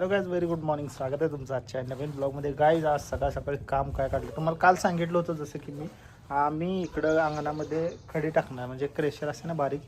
Hello guys very good morning स्वागत आहे तुमचं आजच्या नवीन ब्लॉगमध्ये गायज आज सकाळ सकाळी काम काय काढलं? तुम्हाला काल सांगितलं होतं जसं की मी आम्ही इकडं अंगणामध्ये खडी टाकणार म्हणजे क्रेशर असते ना बारीक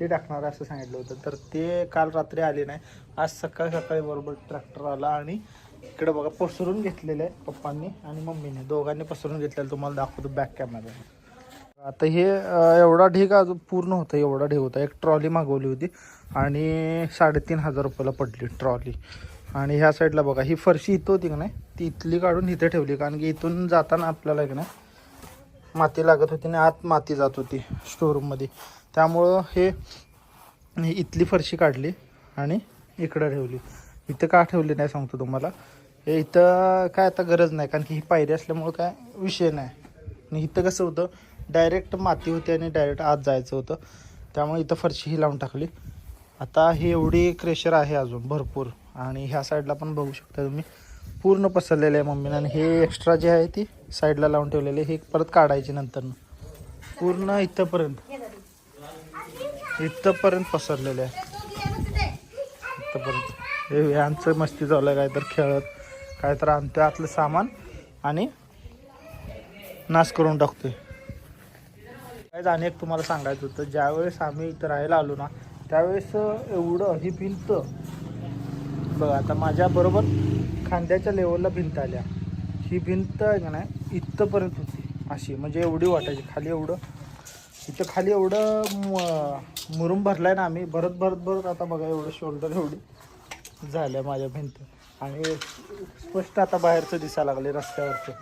ते टाकणार असं सांगितलं होतं. तर ते काल रात्री आले नाही. आज सकाळी सकाळी बरोबर ट्रॅक्टर आला आणि इकडं बघा पसरून घेतलेलं आहे पप्पांनी आणि मम्मीने. दोघांनी पसरून घेतलेलं तुम्हाला दाखवतो बॅक कॅमेरा आता हे एवढा ढीग अजून पूर्ण होतं एवढा ढीग होता. एक ट्रॉली मागवली होती आणि साडेतीन हजार रुपयाला पडली ट्रॉली आणि ह्या साईडला बघा ही फरशी इथं होती का नाही? ती इथली काढून इथे ठेवली कारण की इथून जाताना आपल्याला की नाही माती लागत होती आणि आत माती जात होती स्टोरूममध्ये त्यामुळं हे इथली फरशी काढली आणि इकडं ठेवली. इथं का ठेवली नाही सांगतो तुम्हाला. हे इथं काय आता गरज नाही कारण की ही पायरी असल्यामुळं काय विषय नाही. आणि इथं कसं होतं डायरेक्ट माती होती आणि डायरेक्ट आत जायचं होतं. त्यामुळे इथं फरशी ही लावून टाकली. आता ही एवढी क्रेशर आहे अजून भरपूर. आणि ह्या साईडला पण बघू शकता तुम्ही. पूर्ण पसरलेलं आहे मम्मीनं आणि हे एक्स्ट्रा जे आहे ती साईडला लावून ठेवलेले हे परत काढायचे नंतर. पूर्ण इथंपर्यंत. इथंपर्यंत पसरलेले आहे. इथंपर्यंत. हे यांचं मस्ती झालं आहे काय तर खेळत काय तर आणतोय आतलं सामान आणि नाश करून टाकतोय. काय आणि एक तुम्हाला सांगायचं होतं ज्यावेळेस आम्ही इथं राहायला आलो ना त्यावेळेस एवढं ही भिंत बघा आता माझ्या बरोबर खांद्याच्या लेवलला भिंत आल्या. ही भिंत आहे का नाही इथंपर्यंत होती अशी म्हणजे एवढी वाटायची खाली एवढं. इथं खाली एवढं मुरुम भरलाय ना आम्ही भरत भरत भरत आता बघा एवढं शोल्डर एवढी झालं माझ्या भिंत. आणि स्पष्ट आता बाहेरचं दिसायला लागले रस्त्यावरचं.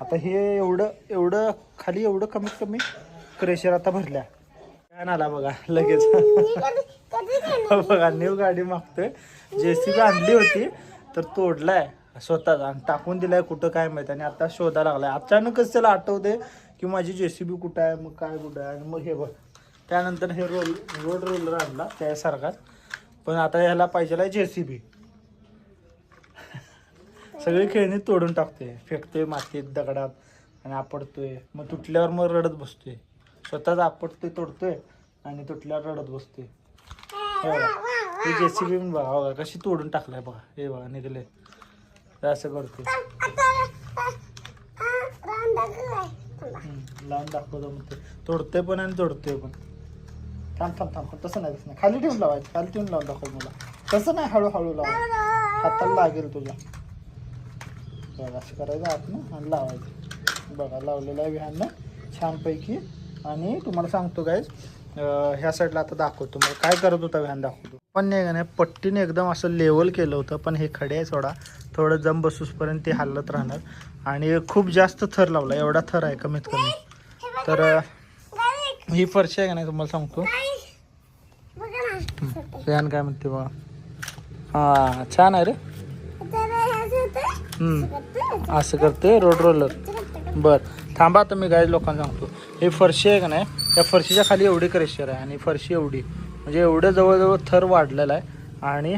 आता हे एवढं एवढं खाली एवढं कमीत कमी क्रेशर आता भरल्या. काय आला बघा लगेच. बघा न्यू गाडी मागतोय. जेसीबी आणली होती तर तोडलाय. स्वतःच आणि टाकून दिलाय कुठं काय माहिती. आणि आता शोधा लागलाय. अचानकच त्याला आठवते की माझी जेसीबी कुठं आहे मग काय कुठं आहे आणि मग हे बघ. त्यानंतर हे रोल रोड रोलर आणला त्यासारखाच पण आता ह्याला पाहिजे जेसीबी. सगळी खेळणी तोडून टाकतोय. फेकतोय मातीत दगडात आणि आपडतोय मग तुटल्यावर मग रडत बसतोय. स्वतःच आपटतोय तोडतोय आणि तुटल्यावर रडत बसतोय. हे जेसीबी बघा बघा कशी तोडून टाकलाय बघा. हे बघा निघले. असं हम्म, लावून दाखवतो मग ते. तोडतोय पण आणि तोडतोय पण. थांब थांब थांब. तसं नाही तसं नाही. खाली ठेवून लावायचं खाली ठेवून लावून दाखव मला. तसं नाही हळूहळू लावा. हाताला लागेल तुझ्या. बघा असं करायचं आत ना आणि लावायचं. बघा लावलेलं आहे विहाननं छानपैकी. आणि तुम्हाला सांगतो काय ह्या साईडला आता दाखवतो. मला काय करत होता व्हॅन दाखवतो. पण नाही का नाही पट्टीने एकदम असं लेवल केलं होतं पण हे खडे आहे सोडा. थोडं जम बसूसपर्यंत ते हलत राहणार. आणि खूप जास्त थर लावला एवढा थर आहे कमीत कमी. तर ही फरशी आहे का नाही तुम्हाला सांगतो. व्हॅन काय म्हणते बघा. हां छान आहे रे. असं करते रोड रोलर बर थांबा आता मी गाईड लोकांना सांगतो. हे फरशी आहे का नाही त्या फरशीच्या खाली एवढी क्रेशर आहे आणि फरशी एवढी. म्हणजे एवढं जवळजवळ थर वाढलेला आहे आणि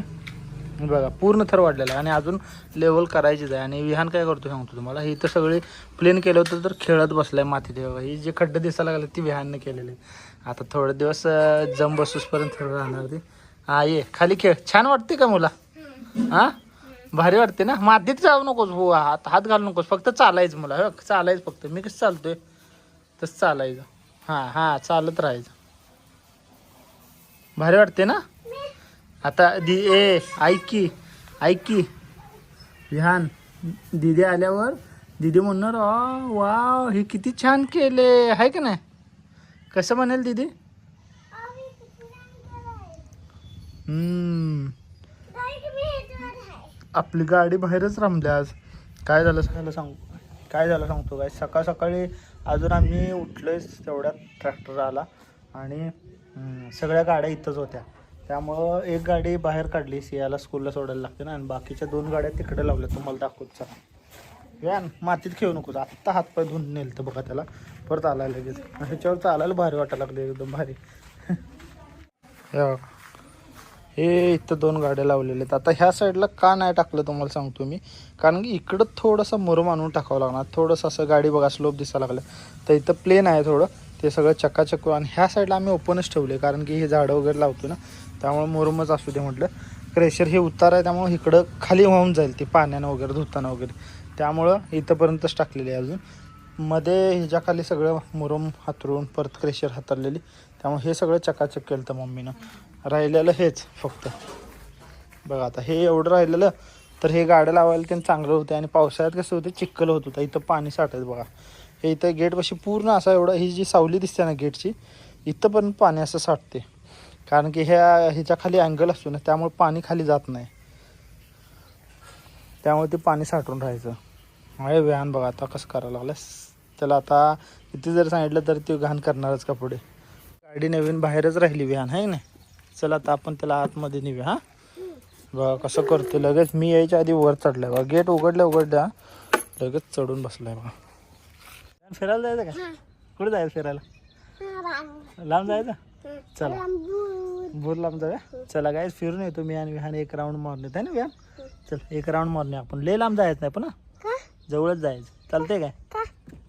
बघा पूर्ण थर वाढलेला आहे आणि अजून लेवल करायचीच आहे. आणि विहान काय करतो सांगतो तुम्हाला. हे तर सगळे प्लेन केलं होतं तर खेळत बसलाय मातीत. हे बघा ही जे खड्डे दिसायला लागले ती विहानने केलेले आता थोडे दिवस जम बसूसपर्यंत राहणार ती. हा ये. खाली खेळ. छान वाटते का मुला? हा? भारी वाटते ना? मातीत जाऊ नकोस हो हात हात घालू नकोस. फक्त चालायचं मला. हो चालायचं फक्त. मी कसं चालतोय? तसं चालायचं. हां हां चालत राहायचं. भारी वाटते ना? आता दि ए ऐक की ऐक की विहान दिदी आल्यावर दिदी म्हणणार "आ, वाव हे किती छान केले. आहे का नाही? कसं म्हणेल दिदी? आपली गाडी बाहेरच थांबली आज. काय झालं? सांगायला सांगू. काय झालं सांगतो काय? सकाळ सकाळी अजून आम्ही उठलोच तेवढ्यात ट्रॅक्टर आला आणि सगळ्या गाड्या इथंच होत्या. त्यामुळं एक गाडी बाहेर काढली सियाला स्कूलला सोडायला लागते ना आणि बाकीच्या दोन गाड्या तिकडे लावल्या तुम्हाला दाखवत चला या मातीत खेळू नकोस आत्ता हातपाय धुवून नेल तर बघा त्याला. परत आला लगेच. ह्याच्यावर चालायला भारी वाटायला लागले एकदम भारी. हे इथं दोन गाड्या लावलेल्या आहेत. आता ह्या साईडला का नाही टाकलं तुम्हाला सांगतो मी. कारण की इकडं थोडंसं मुरम आणून टाकावं लागणार. थोडंसं असं गाडी बघा स्लोप दिसायला लागलं. तर इथं प्लेन आहे थोडं. ते सगळं चक्काचक्क आणि ह्या साईडला आम्ही ओपनच ठेवले. कारण की हे झाडं वगैरे लावतो ना त्यामुळे मुरमच असू दे म्हटलं. क्रेशर हे उतार आहे त्यामुळे इकडं खाली वाहून जाईल ते पाण्यानं वगैरे धुताना वगैरे. त्यामुळं इथंपर्यंतच टाकलेली आहे अजून. मध्ये ह्याच्या खाली सगळं मुरम हातरून परत क्रेशर हातरलेली. त्यामुळे हे सगळं चकाचक केलं तर मम्मीनं. राहिलेलं हेच फक्त. बघा आता हे एवढं राहिलेलं तर हे गाड्या लावायला त्यांनी चांगलं होतं आणि पावसाळ्यात कसं होतं चिखल होत होतं. इथं पाणी साठायचं बघा. हे इथं गेटपाशी पूर्ण असा एवढा ही जी सावली दिसते ना गेटची इथं पण पाणी असं साठते कारण की ह्या ह्याच्या खाली अँगल असतो ना त्यामुळे पाणी खाली जात नाही. त्यामुळे ते पाणी साठून राहायचं. अरे व्यान बघा आता कसं करायला लागलं त्याला आता किती जर सांगितलं तर ते घाण करणारच का पुढे? गाडी नवीन बाहेरच राहिली व्यान आहे ना चला आता आपण त्याला आतमध्ये नेऊया हां? बघा कसं करते लगेच मी यायच्या आधी वर चढलाय. बघा गेट उघडल्या उघडल्या लगेच चढून बसलाय बघा. फिरायला जायचं का? कुठे जायचं फिरायला? लांब जायचं? चला. बोर लांब जाऊया? चला काय फिरून येतो मी आणि विहान. एक राऊंड मारून येत आहे ना विहान? चल एक राऊंड मारून येऊ आपण. लय लांब जायचं नाही पण? जवळच जायचं. चालतंय काय?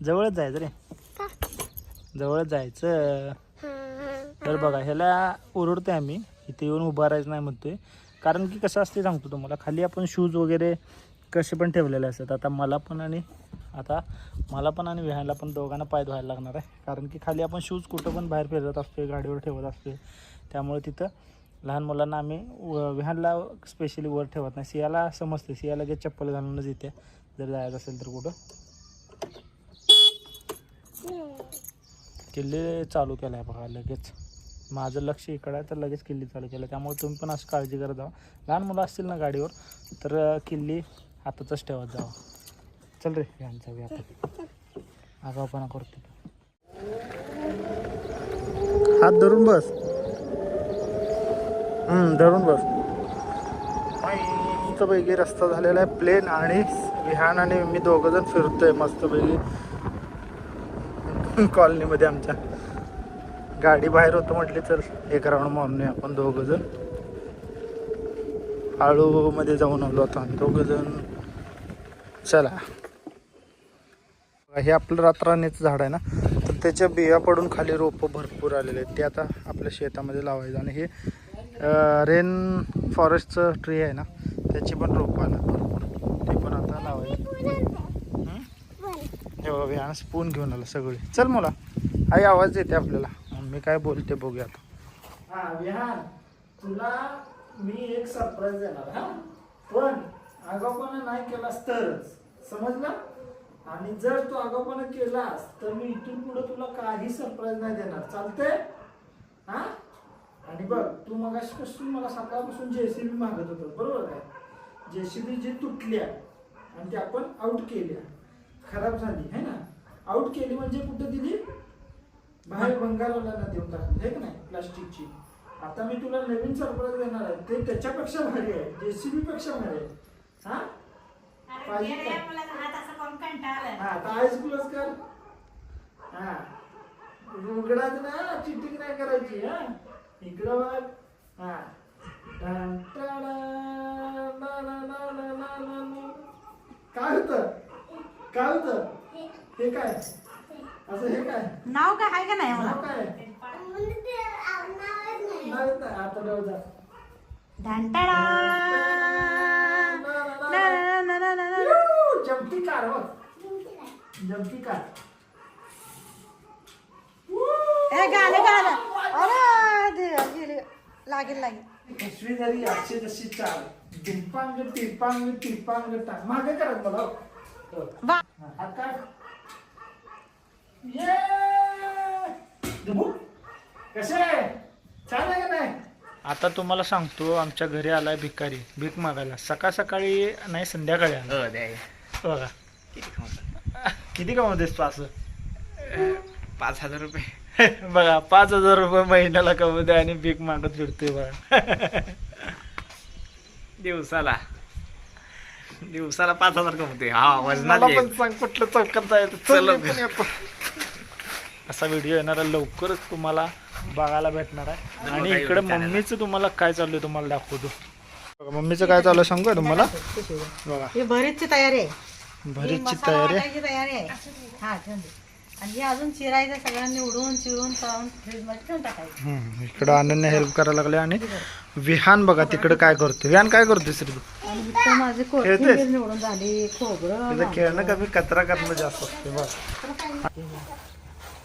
जवळच जायचं रे. जवळच जायचं. तर बघा ह्याला ओरडतोय आम्ही. इथे येऊन उभा राहायचं नाही म्हणतोय. कारण की कसं असते सांगतो तुम्हाला खाली आपण शूज वगैरे कसे पण ठेवलेले असतात. आता मला पण आणि आता मला पण आणि विहायला पण दोघांना पाय धुवायला लागणार आहे. कारण की खाली आपण शूज कुठं पण बाहेर फिरत असतोय गाडीवर ठेवत असतोय. त्यामुळे तिथं लहान मुलांना आम्ही व- विहानला स्पेशली वर ठेवत नाही. सियाला समजते सिया लगेच चप्पल घालूनच येते जर जायचं असेल तर कुठं? किल्ली चालू केला आहे बघा लगेच. माझं लक्ष इकडं आहे तर लगेच किल्ली चालू केलं. त्यामुळे तुम्ही पण असं काळजी करत जावा लहान मुलं असतील ना गाडीवर तर किल्ली हातातच ठेवत जावा चल रे यांचा बी आता. आगावपणा करतो. हात धरून बस. हम्म धरून बस. मस्तपैकी रस्ता झालेला आहे प्लेन आणि विहान आणि मी दोघं जण फिरतोय मस्तपैकी. कॉलनीमध्ये आमच्या. गाडी बाहेर होतो म्हटली तर एक राऊंड मारून आपण दोघं जण. आळूमध्ये जाऊन आलो आता दोघं जण. चला. हे आपलं रात्रानेच झाड आहे ना तर त्याच्या बिया पडून खाली रोपं भरपूर आलेले आहेत. ते आता आपल्या शेतामध्ये लावायचं आणि हे रेन फॉरेस्टचं ट्री आहे ना त्याची पण रोपं आलं भरपूर. ते पण आता लावायचं. हे? बघा स्पून घेऊन आलं सगळे. चल मला आई आवाज देते आपल्याला. मम्मी काय बोलते बघूया हा विहान तुला मी एक सरप्राईज देणार हा? पण आगाऊपणा नाही केलास तरच समजलं? आणि जर तू आगाऊपणा केलास तर मी इथून पुढे तुला काही सरप्राईज नाही देणार. चालतंय? हा? आणि बघ तू मगाशीपासून मला सकाळपासून जेसीबी मागत होतो बरोबर काय जेसीबी जी तुटल्या आणि ती आपण आउट केल्या. खराब झाली है ना? आउट केली म्हणजे कुठं दिली? बाहेर बंगालवाल्यांना देऊन टाकली आहे का नाही? प्लास्टिकची. आता मी तुला नवीन सरप्राईज देणार आहे. ते त्याच्यापेक्षा भारी आहे. जेसीबी पेक्षा भारी आहे. हा? पाहिजे का? हा आता आईस क्लोज कर. हा. उघडाच ना चिटिंग नाही करायची हा. इकडं बघ. हा. टन टडा, ना ना ना ना ना ना ना. काय होतं? काय होतं? हे काय? असं हे काय? नाव काय? आहे का नाही मला नाव काय? नाव येतं? आता जाऊ जा. ढांटाळा ना, ना, ना, ना, ना, ना. You, jumpy car jumpy car ए, गाणं गाणं अरे देवा, गेली. लागेल लागेल. पिशवी जरी अशी जशी चाल. टिपांग टिपांग मागे करत मला हो. वा. हा, हात काढ. आता तुम्हाला सांगतो आमच्या घरी आलाय भिकारी. भीक मागायला. सकाळ सकाळी नाही संध्याकाळी आला. बघा. किती कमवतेस तू असं? पाच हजार रुपये. बघा पाच हजार रुपये महिन्याला कमवते आणि भीक मागत फिरतोय बघा. दिवसाला. दिवसाला पाच हजार कमवते हा वजनात मला पण. सांग कुठलं चौकात जायचं? चल चल लवकर. आपण येतो. असा व्हिडिओ येणार आहे लवकरच तुम्हाला बघायला भेटणार आहे. आणि इकडे मम्मीचं तुम्हाला काय चालू आहे तुम्हाला दाखवतो. बघा मम्मीचं काय चालू आहे सांगू तुम्हाला? बघा ही भरीतची तयारी आहे. भरीतची मसाला तयारी आहे? वाटायची तयारी आहे. हा ठेवून दे. आणि हे अजून चिरायचं सगळं निवडून चिरून तळून फ्रीजमध्ये ठेवून टाकायचं. हम्म, इकडं अनन्य हेल्प करायला लागले आणि विहान बघा तिकडे काय करतो विहान काय करतोय श्री माझी कोथिंबीर निवडून झाली खोबरं खेळणं कमी कचरा करणं जास्त असते बघ.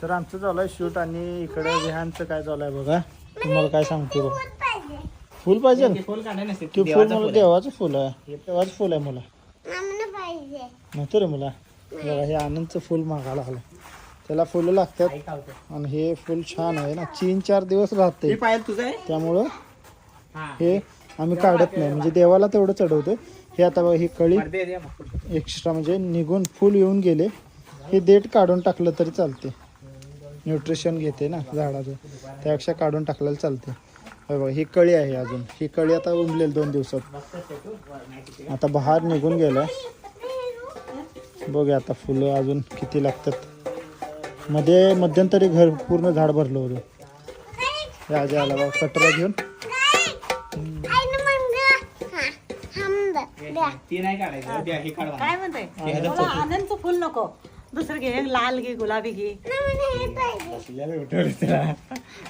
तर आमचं चालू आहे शूट आणि इकडे विहानचं काय चालू आहे बघा. तुम्हाला काय सांगतो बघ. फुल पाहिजे? फुल काढायला नसते ते फुल मला देवाचं फुल आहे. देवाचं फुल आहे मला. नव्हतं रे मला. बघा हे आनंदचं फुल मागायला लागलं त्याला फुलं लागतात. आणि हे फुल छान आहे ना. तीन चार दिवस राहते. हे पाहिजे तुझं आहे? त्यामुळं हा. हे आम्ही काढत नाही. म्हणजे देवाला तेवढं चढवतो. हे आता बघा ही कळी दे दे मग. एक्स्ट्रा म्हणजे निघून फुल येऊन गेले. हे देठ काढून टाकलं तरी चालते. न्यूट्रिशन घेते ना झाडाचं. त्यापेक्षा काढून टाकलेलं चालते हे बघा ही कळी आहे अजून. ही कळी आता उमलेल दोन दिवसात. आता बहार निघून गेलाय. बघूया आता फुलं अजून किती लागतात. मध्ये मध्यंतरी घर पूर्ण झाड भरलं होतं. आजी आला बघा कटरा घेऊन. ती नाही काढायचं द्या, हे काढवा काय म्हणते मला आनंदचं फुल नको. दुसरं घे लाल घे गुलाबी घे. बसल्याला उठवलं त्याला.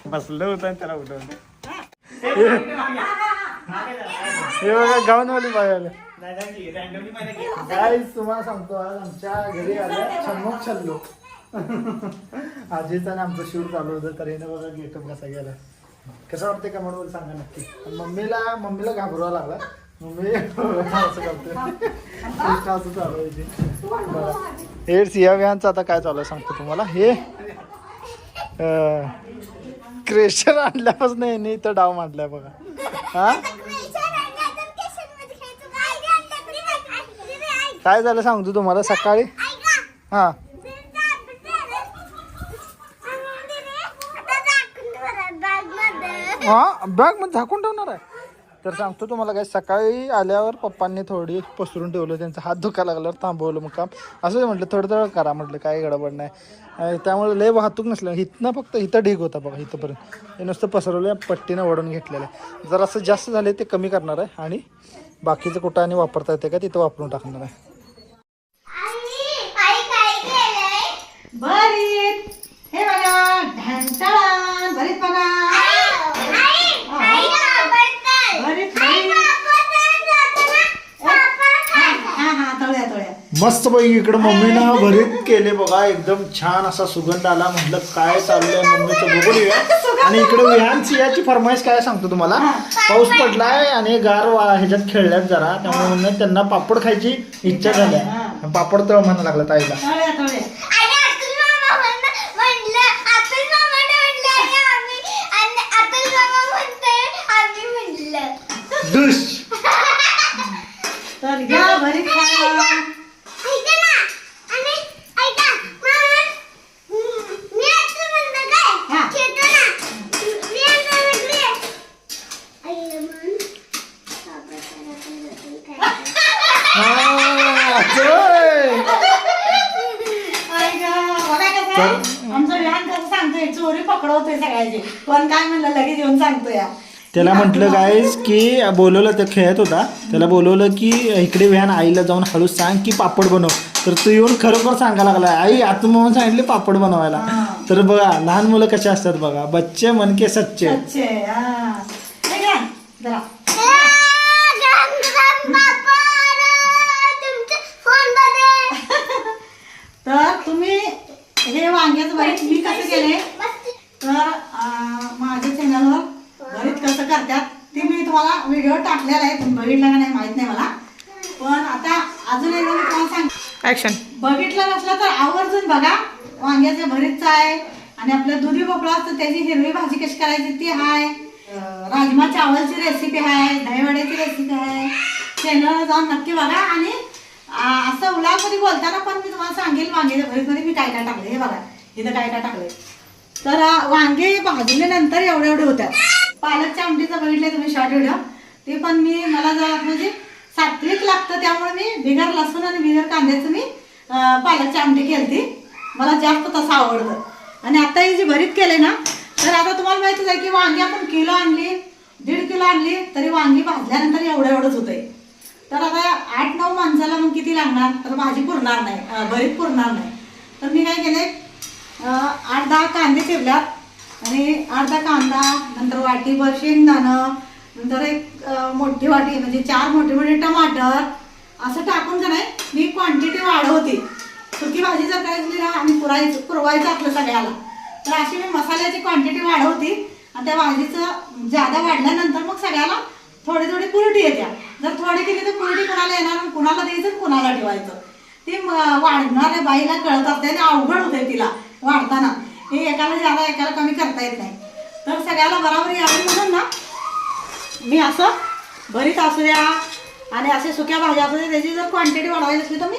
बसलं होतं आणि त्याला उठवलं. हे बघा गाऊनवाली काय तुम्हाला सांगतो आज आमच्या घरी आल्या छमक छल्लो. आजीचा आणि आमचं शूट चालू होतं तर हिनं बघा गेटअप कसा गेला कसं वाटतं का म्हणून सांगा नक्की. मम्मीला मम्मीला घाबरवा लागला. मम्मी असं करते. असं चालू आहे. हे सिया व्यानचं आता काय चालू आहे सांगतो तुम्हाला. हे क्रेशर आणल्यापासून नाही इथं डाव मांडलाय बघा. हा? काय झालं सांगतो तुम्हाला सकाळी? हा. हा? बॅगमध्ये झाकून ठेवणार आहे. तर सांगतो तुम्हाला काय सकाळी आल्यावर पप्पांनी थोडी पसरून ठेवलं त्यांचा हात दुखायला लागल्यावर थांबवलं मग काम असं म्हटलं थोडं थोडं करा म्हटलं काय गडबड नाही. त्यामुळे लय वाहतूक नसलं इथनं फक्त इथं ढीग होता बघा इथंपर्यंत. हे नुसतं पसरवलं पट्टीनं वडून घेतलेलं आहे. जर असं जास्त झाले ते कमी करणार आहे. आणि बाकीचं कुठं आणि वापरता येते का तिथं वापरून टाकणार आहे. भरीत. हे बघा ढंटाळान भरीत बघा भरीत भरीत हा हा तळ्या मस्त पैकी इकडे मम्मीनं भरीत केले बघा एकदम छान असा सुगंध आला. म्हटलं काय चाललंय मम्मीचं बघून येऊया. आणि इकडे विहान सियाची फरमाईश काय सांगतो तुम्हाला? पाऊस पडलाय आणि गार वा ह्याच्यात खेळल्यात जरा. त्यामुळे म्हणून त्यांना पापड खायची इच्छा झाली आहे. पापड तळ म्हणायला लागला ताईला. तळ्या तळ्या दुश तर घ्या भरीत खायला हा, असं. आई गं, बघा कसं आहे? आमचं विहान कसं सांगतोय चोरी पकडवतोय सगळ्याची पण काय म्हणलं लगेच येऊन सांगतोय या. त्याला म्हटलं गाईज की बोलवलं ते खेळत होता. त्याला बोलवलं की इकडे व्हॅन आईला जाऊन हळू सांग की पापड बनव. तर तू येऊन खरोखर सांगायला लागला आई आता मग सांगितले पापड बनवायला. तर बघा लहान मुलं कसे असतात बघा बच्चे मनके सच्चे. तर तुम्ही हे वांग्याचं भरीत मी कसं केले तर माझ्या चॅनलवर भरीत कसं करतात ते मी तुम्हाला व्हिडिओ टाकलेला आहे. तुम्ही बघितला का नाही माहीत नाही मला. पण आता अजून एकदा मी तुम्हाला सांग ऍक्शन बघितलं नसलं तर आवर्जून बघा. वांग्याचे भरीतचं आहे आणि आपलं दुधी भोपळा असतं त्याची हिरवी भाजी कशी करायची ती आहे राजमा चावलची रेसिपी आहे दहीवड्याची रेसिपी आहे चॅनलवर जाऊन नक्की बघा आणि असं उलामध्ये बोलताना पण मी तुम्हाला सांगेल वांग्याच्या भरीतमध्ये मी काय काय टाकले हे बघा. इथं काय काय टाकले तर वांगे भाजल्यानंतर एवढे एवढे होत्या पालकच्या आमटीचं बघितलं तुम्ही शॉर्ट व्हिडिओ ते पण मी मला जरा म्हणजे सात्विक लागतं त्यामुळे मी बिगर लसूण आणि बिगर कांद्याचं मी पालकची आमटी केली मला जास्त तसं आवडतं. आणि आता हे जी भरीत केले ना तर आता तुम्हाला माहितीच आहे की वांगी आपण किलो आणली दीड किलो आणली तरी वांगी भाजल्यानंतर एवढं एवढंच होतंय. तर आता आठ नऊ माणसाला मग किती लागणार? तर भाजी पुरणार नाही भरीत पुरणार नाही. तर मी काय केले आठ दहा कांदे चिरल्यात. आणि अर्धा कांदा नंतर वाटीभर शेंगदाणं नंतर एक मोठी वाटी म्हणजे चार मोठे मोठे टमाटर असं टाकून का नाही मी क्वांटिटी वाढवते. सुकी भाजी जर करायची ना आणि पुरायचं पुरवायचं आपलं सगळ्याला तर अशी मी मसाल्याची क्वांटिटी वाढवते. आणि त्या भाजीचं जादा वाढल्यानंतर मग सगळ्याला थोडी थोडी पुरटी येत्या. जर थोडी केली तर पुरटी कुणाला येणार आणि कुणाला द्यायचं कुणाला ठेवायचं. ती वाढणाऱ्या बाईला कळत असते आणि अवघड होते तिला वाढताना. हे एकाला जादा एकाला कमी करता येत नाही. तर सगळ्याला बरोबर यावी म्हणून ना मी असं भरीत असू द्या आणि असे सुक्या भाज्या असू द्या त्याची जर क्वांटिटी वाढवायची असली तर मी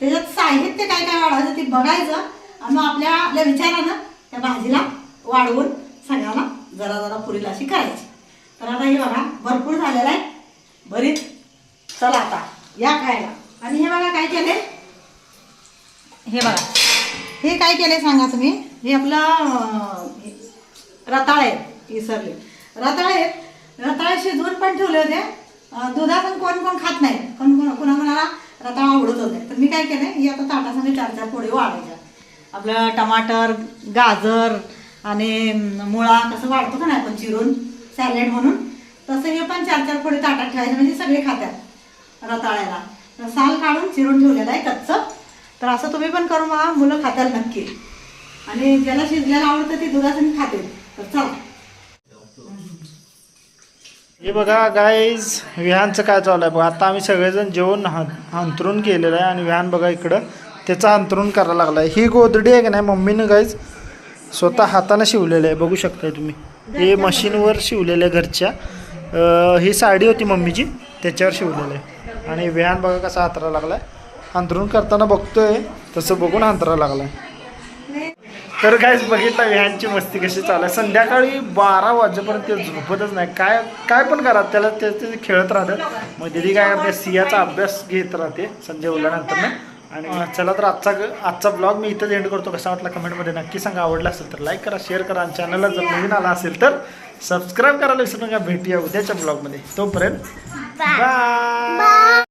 त्याच्यात साहित्य काय काय वाढवायचं ते बघायचं आणि मग आपल्या आपल्या विचारानं त्या भाजीला वाढवून सगळ्याला जरा जरा पुरीला अशी करायची. तर आता हे बघा भरपूर झालेलं आहे. भरीत. चला आता या खायला. आणि हे बघा काय केले हे बघा. हे काय केले सांगा तुम्ही? हे आपलं रताळ रताळे आहेत विसरले रताळे आहेत. रताळे शिजवून पण ठेवले होते. अं, दुधात पण कोण कोण खात नाही. कोण कोण कोणाकोणाला रताळा आवडत होते. तर मी काय केलं ही आता ताटासाठी चार चार पोळी वाढायच्या. आपलं टमाटर गाजर आणि मुळा कसं वाढतो का नाही आपण चिरून सॅलेड म्हणून. तसं हे पण चार चार पोळी ताटात ठेवायचे म्हणजे सगळे खात्यात रताळ्याला. तर साल काढून चिरून ठेवलेलं आहे कच्चं. तर असं तुम्ही पण करू महा मुलं खात्याल नक्की. आणि ज्याला शिजल्याला आवडतं ते दुधासंग खाते. तर चला. हे बघा गाईज विहानचं काय चालू आहे? बघा आता आम्ही सगळेजण जेवण अंतरून केलेलं आहे आणि विहान बघा इकडं त्याचं अंतरून करायला लागलं आहे ही गोदडी आहे की नाही मम्मीनं गाईज स्वतः हातानं शिवलेलं आहे. बघू शकताय तुम्ही. हे मशीनवर शिवलेलं आहे घरच्या. ही साडी होती मम्मीची त्याच्यावर शिवलेलं आहे. आणि विहान बघा कसा हातरा लागला आहे अंतरून करताना बघतोय तसं बघून अंतरा लागला आहे तर काहीच बघितलं विहानची मस्ती कशी चालू आहे. संध्याकाळी बारा वाजेपर्यंत ते झोपतच नाही. काय काय पण करा त्याला ते ते खेळत राहतात. मग दिदी काय करते सियाचा अभ्यास घेत राहते संजय उरल्यानंतर ना. आणि चला तर आजचा आजचा ब्लॉग मी इथंच एंड करतो. कसा वाटला कमेंटमध्ये नक्की सांगा. आवडला असेल तर लाईक करा शेअर करा. आणि चॅनलला जर नवीन आला असेल तर सबस्क्राईब करायला विसरू नका. भेटूया उद्याच्या ब्लॉगमध्ये तोपर्यंत बाय